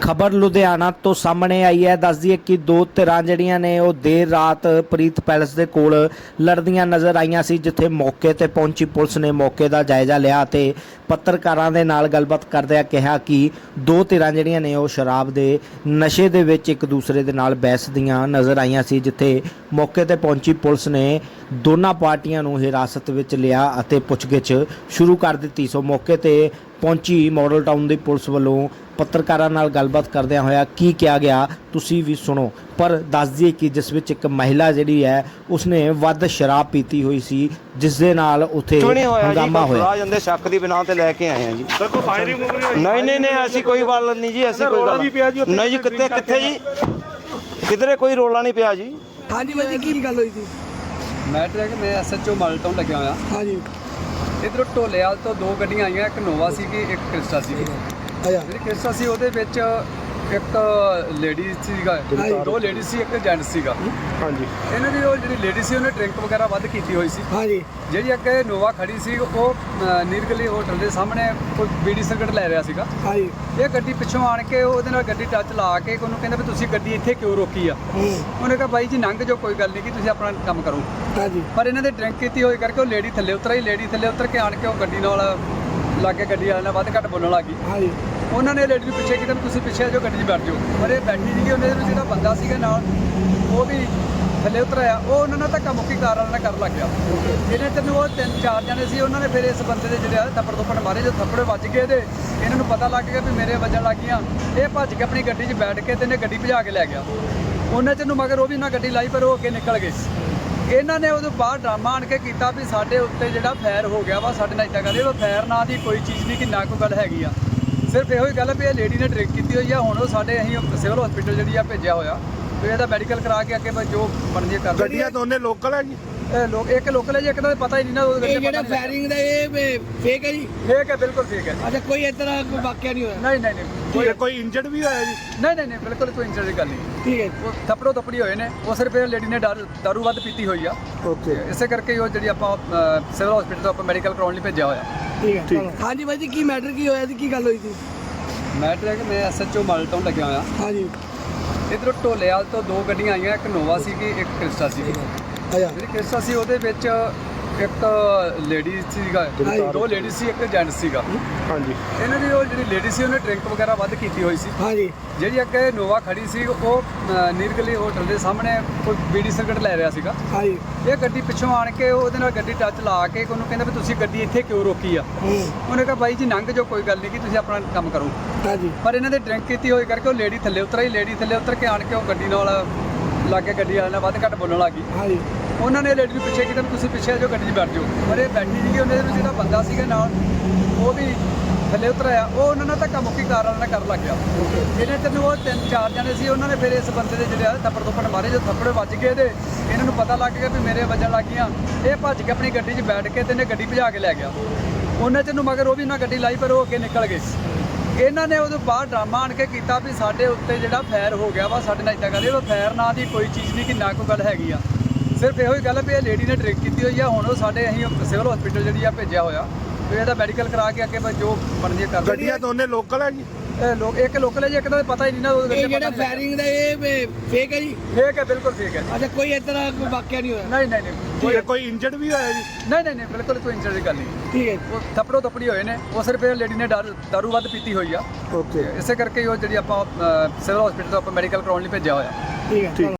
ਖਬਰ ਲੁਧਿਆਣਾ ਤੋਂ ਸਾਹਮਣੇ ਆਈ ਹੈ। ਦੱਸਦੀ ਹੈ ਕਿ ਦੋ ਧਿਰਾਂ ਜਿਹੜੀਆਂ ਨੇ, ਉਹ ਦੇਰ ਰਾਤ ਪ੍ਰੀਤ ਪੈਲਸ ਦੇ ਕੋਲ ਲੜਦੀਆਂ ਨਜ਼ਰ ਆਈਆਂ ਸੀ, ਜਿੱਥੇ ਮੌਕੇ ਤੇ ਪਹੁੰਚੀ ਪੁਲਿਸ ਨੇ ਮੌਕੇ ਦਾ ਜਾਇਜ਼ਾ ਲਿਆ ਤੇ ਪੱਤਰਕਾਰਾਂ ਦੇ ਨਾਲ ਗੱਲਬਾਤ ਕਰਦਿਆਂ ਕਿਹਾ ਕਿ ਦੋ ਧਿਰਾਂ ਜਿਹੜੀਆਂ ਨੇ, ਉਹ ਸ਼ਰਾਬ ਦੇ ਨਸ਼ੇ ਦੇ ਵਿੱਚ ਇੱਕ ਦੂਸਰੇ ਦੇ ਨਾਲ ਬਹਿਸਦੀਆਂ ਨਜ਼ਰ ਆਈਆਂ ਸੀ, ਜਿੱਥੇ ਮੌਕੇ ਤੇ ਪਹੁੰਚੀ ਪੁਲਿਸ ਨੇ ਦੋਨਾਂ ਪਾਰਟੀਆਂ ਨੂੰ ਹਿਰਾਸਤ ਵਿੱਚ ਲਿਆ ਅਤੇ ਪੁੱਛਗਿੱਛ ਸ਼ੁਰੂ ਕਰ ਦਿੱਤੀ। ਸੋ ਮੌਕੇ ਤੇ ਪਹੁੰਚੀ ਮਾਡਲ ਟਾਊਨ ਦੀ ਪੁਲਿਸ ਵੱਲੋਂ ਪੱਤਰਕਾਰਾਂ ਨਾਲ ਗੱਲਬਾਤ ਕਰਦਿਆਂ ਹੋਇਆ ਕੀ ਕਿਹਾ ਗਿਆ ਤੁਸੀਂ ਵੀ ਸੁਣੋ। ਪਰ ਦੱਸ ਦਈਏ ਕਿ ਜਿਸ ਵਿੱਚ ਇੱਕ ਮਹਿਲਾ ਜਿਹੜੀ ਹੈ ਉਸਨੇ ਵੱਧ ਸ਼ਰਾਬ ਪੀਤੀ ਹੋਈ ਸੀ ਜਿਸ ਦੇ ਨਾਲ ਉੱਥੇ ਹੰਗਾਮਾ ਹੋਇਆ। ਆ ਜਾਂਦੇ ਸ਼ੱਕ ਦੀ ਬਿਨਾਂ ਤੇ ਲੈ ਕੇ ਆਏ ਆ ਜੀ। ਸਰ ਕੋਈ ਫਾਇਰਿੰਗ ਨਹੀਂ ਨਹੀਂ ਨਹੀਂ ਐਸੀ ਕੋਈ ਗੱਲ ਨਹੀਂ ਜੀ ਐਸੀ ਕੋਈ ਗੱਲ ਨਹੀਂ ਜੀ ਕਿੱਥੇ ਕਿੱਥੇ ਜੀ? ਕਿਧਰੇ ਕੋਈ ਰੋਲਾ ਨਹੀਂ ਪਿਆ ਜੀ? ਹਾਂਜੀ ਭਾਜੀ ਕੀ ਗੱਲ ਹੋਈ ਸੀ? ਮੈਂ ਟਰੈਕ ਮੈਂ ਐਸਐਚਓ ਮਾਲਟਾਊਨ ਲੱਗਿਆ ਹੋਇਆ। ਹਾਂਜੀ। ਇਧਰੋਂ ਢੋਲੇਵਾਲ ਤੋਂ ਦੋ ਗੱਡੀਆਂ ਆਈਆਂ ਇੱਕ ਨੋਵਾ ਸੀਗੀ ਇੱਕ ਕ੍ਰਿਸਟਾ ਸੀਗੀ। ਆਇਆ। ਜਿਹੜੀ ਕ੍ਰਿਸਟਾ ਸੀ ਉਹਦੇ ਵਿੱਚ ਇੱਕ ਲੇਡੀ ਸੀਗਾ ਦੋ ਲੇਡੀ ਸੀ ਇੱਕ ਜੈਂਟ ਸੀਗਾ। ਹਾਂਜੀ। ਇਹਨਾਂ ਦੀ ਉਹ ਜਿਹੜੀ ਲੇਡੀ ਸੀ ਉਹਨੇ ਡਰਿੰਕ ਵਗੈਰਾ ਵੱਧ ਕੀਤੀ ਹੋਈ ਸੀ। ਹਾਂਜੀ। ਜਿਹੜੀ ਅੱਗੇ ਨੋਵਾ ਖੜੀ ਸੀ ਉਹ ਅ, ਨੀਰਗਲੀ ਹੋਟਲ ਦੇ ਸਾਹਮਣੇ ਕੋਈ ਬੀੜੀ ਸਿਗਰਟ ਲੈ ਰਿਹਾ ਸੀਗਾ। ਹਾਂਜੀ। ਇਹ ਗੱਡੀ ਪਿੱਛੋਂ ਆਣ ਕੇ ਉਹਦੇ ਨਾਲ ਗੱਡੀ ਟੱਚ ਲਾ ਕੇ ਉਹਨੂੰ ਕਹਿੰਦਾ ਵੀ ਤੁਸੀਂ ਗੱਡੀ ਇੱਥੇ ਕਿਉਂ ਰੋਕੀ ਆ? ਹੂੰ। ਉਹਨੇ ਕਿਹਾ ਬਾਈ ਜੀ ਲੰਘ ਜਾਓ ਕੋਈ ਗੱਲ ਨਹੀਂ ਕਿ ਤੁਸੀਂ ਆਪਣਾ ਕੰਮ ਕਰੋ। ਹਾਂਜੀ। ਪਰ ਇਹਨਾਂ ਦੇ ਡਰਿੰਕ ਕੀਤੀ ਹੋਈ ਕਰਕੇ ਉਹ ਲੇਡੀ ਥੱਲੇ ਉਤਰ ਆਈ ਲੇਡੀ ਥੱਲੇ ਉਤਰ ਕੇ ਆਣ ਕੇ ਉਹ ਗੱਡੀ ਨਾਲ ਲਾਗੇ ਗੱਡੀ ਵਾਲੇ ਨਾਲ ਵੱਧ ਘੱਟ ਬੋਲਣ ਲੱਗੀ ਹਾਂਜੀ। ਉਹਨਾਂ ਨੇ ਲੇਡੀ ਪਿੱਛੇ ਕੀਤਾ ਤੁਸੀਂ ਪਿੱਛੇ ਆ ਜਾਓ, ਗੱਡੀ 'ਚ ਬੈਠ ਜਾਓ। ਪਰ ਇਹ ਬੈਠੀ ਸੀਗੀ, ਉਹਨੇ ਵਿੱਚ ਜਿਹੜਾ ਬੰਦਾ ਸੀਗਾ ਨਾਲ, ਉਹ ਵੀ ਥੱਲੇ ਉਤਰ ਆਇਆ ਉਹ ਉਹਨਾਂ ਨਾਲ ਧੱਕਾ ਮੁੱਕੀ ਕਾਰ ਵਾਲੇ ਨਾਲ ਕਰਨ ਲੱਗ ਗਿਆ। ਇਹਨੇ ਤੈਨੂੰ ਉਹ ਤਿੰਨ ਚਾਰ ਜਣੇ ਸੀ, ਉਹਨਾਂ ਨੇ ਫਿਰ ਇਸ ਬੰਦੇ ਦੇ ਜਿਹੜੇ ਆ ਥੱਪੜ ਥੱਪੜ ਮਾਰੇ, ਜੋ ਥੱਪੜ ਵੱਜ ਗਏ ਤੇ ਇਹਨਾਂ ਨੂੰ ਪਤਾ ਲੱਗ ਗਿਆ ਵੀ ਮੇਰੇ ਵੱਜਣ ਲੱਗੀਆਂ ਇਹ ਭੱਜ ਕੇ ਆਪਣੀ ਗੱਡੀ 'ਚ ਬੈਠ ਕੇ ਤੇ ਇਹਨੇ ਗੱਡੀ ਭਜਾ ਕੇ ਲੈ ਗਿਆ। ਉਹਨਾਂ ਚ ਨੂੰ ਮਗਰ ਉਹ ਵੀ ਨਾ ਗੱਡੀ ਲਾਈ, ਪਰ ਉਹ ਅੱਗੇ ਨਿਕਲ ਗਏ। ਇਹਨਾਂ ਨੇ ਉਹਦੇ ਬਾਹਰ ਡਰਾਮਾ ਆਣ ਕੇ ਕੀਤਾ ਵੀ ਸਾਡੇ ਉੱਤੇ ਜਿਹੜਾ ਫੈਰ ਹੋ ਗਿਆ ਵਾ, ਸਾਡੇ ਨਾਲ ਇੱਦਾਂ ਕਰਦੇ ਉਹ ਫੈਰ ਨਾਂ ਦੀ ਕੋਈ ਚੀਜ਼ ਨਹੀਂ ਕਿ ਨਾ ਕੋਈ ਗੱਲ ਹੈਗੀ ਆ। ਸਿਰਫ ਇਹੋ ਹੀ ਗੱਲ ਆ ਵੀ ਇਹ ਲੇਡੀ ਨੇ ਡਰਿੰਕ ਕੀਤੀ ਹੋਈ ਆ ਹੁਣ ਉਹ ਸਾਡੇ ਅਸੀਂ ਸਿਵਲ ਹਸਪੀਟਲ ਜਿਹੜੀ ਆ ਭੇਜਿਆ ਹੋਇਆ। ਤੇ ਇਹਦਾ ਮੈਡੀਕਲ ਕਰਾ ਕੇ ਅੱਗੇ ਬਸ ਜੋ ਬਣਦੀ ਕਰ ਗੱਡੀਆਂ ਦੋਨੇ ਲੋਕਲ ਹੈ ਜੀ। ਇਹ ਲੋਕ ਇੱਕ ਲੋਕਲ ਹੈ ਜੀ ਇੱਕ ਦਾ ਤਾਂ ਪਤਾ ਹੀ ਨਹੀਂ ਨਾ ਉਹ ਇਹ ਗੱਡੀ ਜਿਹੜਾ ਫਾਇਰਿੰਗ ਦਾ ਇਹ ਫੇਕ ਹੈ ਜੀ? ਫੇਕ ਹੈ ਬਿਲਕੁਲ ਫੇਕ ਹੈ ਅੱਛਾ ਕੋਈ ਕੋਈ ਵਾਕਿਆ ਨਹੀਂ ਹੋਇਆ? ਨਹੀਂ ਨਹੀਂ ਨਹੀਂ। ਕੋਈ ਕੋਈ ਕੋਈ ਇੰਜਰਡ ਵੀ ਹੋਇਆ ਜੀ? ਨਹੀਂ ਨਹੀਂ ਨਹੀਂ ਬਿਲਕੁਲ ਕੋਈ ਇੰਜਰੀ ਦੀ ਗੱਲ ਨਹੀਂ। ਠੀਕ ਹੈ ਉਹ ਥੱਪੜੋ ਥੱਪੜੀ ਹੋਏ ਨੇ ਉਹ ਸਿਰਫ ਇਹ ਲੇਡੀ ਨੇ ਦਾਰੂ ਦਾਰੂ ਵੱਧ ਪੀਤੀ ਹੋਈ ਆ। ਓਕੇ ਇਸੇ ਕਰਕੇ ਹੀ ਉਹ ਜਿਹੜੀ ਆਪਾਂ ਸਿਵਲ ਹਸਪੀਟਲ ਤੋਂ ਆਪਾਂ ਮੈਡੀਕਲ ਕਰਾਉਣ ਲਈ ਭੇਜਿਆ ਹੋਇਆ। ਠੀਕ ਹੈ ਚਲੋ। ਹਾਂਜੀ ਭਾਈ ਜੀ ਕੀ ਮੈਟਰ ਕੀ ਹੋਇਆ ਸੀ ਕੀ ਗੱਲ ਹੋਈ ਸੀ? ਮੈਂ ਟਰੈਕ ਮੈਂ ਐਸਐਚਓ ਮਾਲਟਾਊਨ ਲੱਗਿਆ ਹੋਇਆ। ਹਾਂਜੀ। ਇਧਰੋਂ ਢੋਲੇਵਾਲ ਤੋਂ ਦੋ ਗੱਡੀਆਂ ਆਈਆਂ ਇੱਕ ਨੋਵਾ ਸੀਗੀ ਇੱਕ ਕ੍ਰਿਸਟਾ ਸੀਗੀ। ਆਇਆ ਜਿਹੜੀ ਕ੍ਰਿਸਟਾ ਸੀ ਉਹਦੇ ਵਿੱਚ ਇੱਕ ਲੇਡੀ ਸੀਗਾ ਦੋ ਲੇਡੀ ਸੀ ਇੱਕ ਜੈਂਟ ਸੀਗਾ। ਹਾਂਜੀ। ਇਹਨਾਂ ਦੀ ਉਹ ਜਿਹੜੀ ਲੇਡੀ ਸੀ ਉਹਨੇ ਡਰਿੰਕ ਵਗੈਰਾ ਵੱਧ ਕੀਤੀ ਹੋਈ ਸੀ। ਹਾਂਜੀ। ਜਿਹੜੀ ਅੱਗੇ ਨੋਵਾ ਖੜੀ ਸੀ ਉਹ ਅ, ਨੀਰਗਲੀ ਹੋਟਲ ਦੇ ਸਾਹਮਣੇ ਕੋਈ ਬੀੜੀ ਸਿਗਰਟ ਲੈ ਰਿਹਾ ਸੀਗਾ। ਹਾਂਜੀ। ਇਹ ਗੱਡੀ ਪਿੱਛੋਂ ਆਣ ਕੇ ਉਹਦੇ ਨਾਲ ਗੱਡੀ ਟੱਚ ਲਾ ਕੇ ਉਹਨੂੰ ਕਹਿੰਦਾ ਵੀ ਤੁਸੀਂ ਗੱਡੀ ਇੱਥੇ ਕਿਉਂ ਰੋਕੀ ਆ? ਉਹਨੇ ਕਿਹਾ ਬਾਈ ਜੀ ਲੰਘ ਜਾਓ ਕੋਈ ਗੱਲ ਨਹੀਂ ਕਿ ਤੁਸੀਂ ਆਪਣਾ ਕੰਮ ਕਰੋ। ਹਾਂਜੀ। ਪਰ ਇਹਨਾਂ ਦੇ ਡਰਿੰਕ ਕੀਤੀ ਹੋਈ ਕਰਕੇ ਉਹ ਲੇਡੀ ਥੱਲੇ ਉਤਰ ਆਈ ਲੇਡੀ ਥੱਲੇ ਉਤਰ ਕੇ ਆਣ ਕੇ ਉਹ ਗੱਡੀ ਨਾਲ ਲਾਗੇ ਗੱਡੀ ਵਾਲੇ ਨਾਲ ਵੱਧ ਘੱਟ ਬੋਲਣ ਲੱਗੀ ਹਾਂਜੀ। ਉਹਨਾਂ ਨੇ ਲੇਡੀ ਨੂੰ ਪਿੱਛੇ ਕੀਤਾ ਵੀ ਤੁਸੀਂ ਪਿੱਛੇ ਆ ਜਾਓ ਗੱਡੀ 'ਚ ਬੈਠ ਜਾਓ। ਪਰ ਇਹ ਬੈਠੀ ਸੀਗੀ ਉਹਨੇ ਵਿੱਚ ਜਿਹੜਾ ਬੰਦਾ ਸੀਗਾ ਨਾਲ ਉਹ ਵੀ ਥੱਲੇ ਉਤਰ ਆਇਆ ਉਹ ਉਹਨਾਂ ਨਾਲ ਧੱਕਾ ਮੁੱਕੀ ਕਾਰ ਵਾਲੇ ਨਾਲ ਕਰਨ ਲੱਗ ਗਿਆ। ਇਹਨੇ ਤੈਨੂੰ ਉਹ ਤਿੰਨ ਚਾਰ ਜਣੇ ਸੀ ਉਹਨਾਂ ਨੇ ਫਿਰ ਇਸ ਬੰਦੇ ਦੇ ਜਿਹੜੇ ਆ ਥੱਪੜ ਥੱਪੜ ਮਾਰੇ ਜੋ ਥੱਪੜ ਵੱਜ ਗਏ ਤੇ ਇਹਨਾਂ ਨੂੰ ਪਤਾ ਲੱਗ ਗਿਆ ਵੀ ਮੇਰੇ ਵੱਜਣ ਲੱਗੀਆਂ ਇਹ ਭੱਜ ਕੇ ਆਪਣੀ ਗੱਡੀ 'ਚ ਬੈਠ ਕੇ ਤੇ ਇਹਨੇ ਗੱਡੀ ਭਜਾ ਕੇ ਲੈ ਗਿਆ। ਉਹਨਾਂ ਚ ਨੂੰ ਮਗਰ ਉਹ ਵੀ ਨਾ ਗੱਡੀ ਲਾਈ ਪਰ ਉਹ ਅੱਗੇ ਨਿਕਲ ਗਏ। ਇਹਨਾਂ ਨੇ ਉਹਦੇ ਬਾਅਦ ਡਰਾਮਾ ਆਣ ਕੇ ਕੀਤਾ ਵੀ ਸਾਡੇ ਉੱਤੇ ਜਿਹੜਾ ਫੈਰ ਹੋ ਗਿਆ ਵਾ, ਸਾਡੇ ਨਾਲ ਇੱਦਾਂ ਕਰਦੇ ਉਹ ਫੈਰ ਨਾਂ ਦੀ ਕੋਈ ਚੀਜ਼ ਨਹੀਂ ਕਿ ਨਾ ਕੋਈ ਗੱਲ ਹੈਗੀ ਆ। ਸਿਰਫ ਇਹੋ ਹੀ ਗੱਲ ਆ ਵੀ ਇਹ ਲੇਡੀ ਨੇ ਡਰਿੰਕ ਕੀਤੀ ਹੋਈ ਆ, ਹੁਣ ਉਹ ਸਾਡੇ ਅਸੀਂ ਸਿਵਲ ਹਸਪੀਟਲ ਜਿਹੜੀ ਆ ਭੇਜਿਆ ਹੋਇਆ, ਤੇ ਇਹਦਾ ਮੈਡੀਕਲ ਕਰਾ ਕੇ ਅੱਗੇ ਬਸ ਜੋ ਬਣਦੀ ਕਰ ਗੱਡੀਆਂ ਦੋਨੇ ਲੋਕਲ ਹੈ ਜੀ। ਇਹ ਲੋਕ ਇੱਕ ਲੋਕਲ ਹੈ ਜੀ ਇੱਕ ਦਾ ਤਾਂ ਪਤਾ ਹੀ ਨਹੀਂ ਨਾ ਉਹ ਗੱਡੀ ਇਹ ਜਿਹੜਾ ਫਾਇਰਿੰਗ ਦਾ ਇਹ ਫੇਕ ਹੈ ਜੀ? ਫੇਕ ਹੈ ਬਿਲਕੁਲ ਫੇਕ ਹੈ। ਅੱਛਾ ਕੋਈ ਇਤਨਾ ਕੋਈ ਵਾਕਿਆ ਨਹੀਂ ਹੋਇਆ? ਨਹੀਂ ਨਹੀਂ ਨਹੀਂ। ਕੋਈ ਕੋਈ ਇੰਜਰਡ ਵੀ ਹੋਇਆ ਜੀ? ਨਹੀਂ ਨਹੀਂ ਨਹੀਂ ਬਿਲਕੁਲ ਕੋਈ ਇੰਜਰੀ ਦੀ ਗੱਲ ਨਹੀਂ। ਠੀਕ ਹੈ। ਉਹ ਥੱਪੜੋ ਥੱਪੜੀ ਹੋਏ ਨੇ। ਉਹ ਸਿਰਫ ਇਹ ਲੇਡੀ ਨੇ ਦਾਰੂ ਦਾਰੂ ਵੱਧ ਪੀਤੀ ਹੋਈ ਆ। ਓਕੇ ਇਸੇ ਕਰਕੇ ਹੀ ਉਹ ਜਿਹੜੀ ਆਪਾਂ ਸਿਵਲ ਹਸਪੀਟਲ ਤੋਂ ਆਪਾਂ ਮੈਡੀਕਲ ਕਰਾਉਣ ਲਈ ਭੇਜਿਆ ਹੋਇਆ। ਠੀਕ ਹੈ।